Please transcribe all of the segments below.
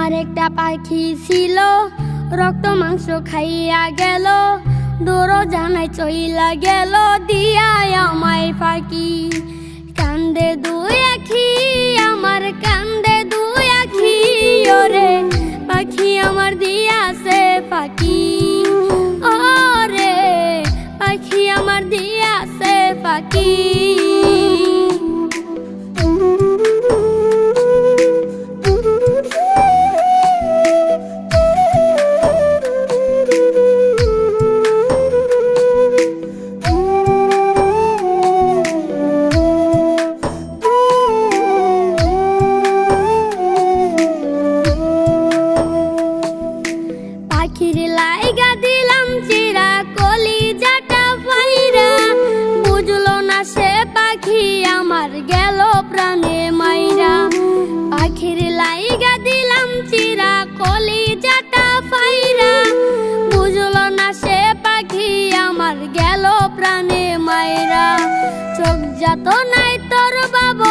পাখি ছিল, রক্ত, মাংস খাইয়া গেল দূর জানাই চইলা গেল দিয়া আমায় পাখি কান্দে দুই আখি আমার আমার গেল প্রাণে মাইরা। পাখির লাইগা দিলাম চিরা কলি জাটা ফাইরা। বুঝল না সে পাখি আমার গেল প্রাণে মাইরা। চোখ যাত নাই তোর বাবু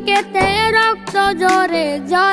করলি রে বেমানি দুই চোখেতে রক্ত জরে জরে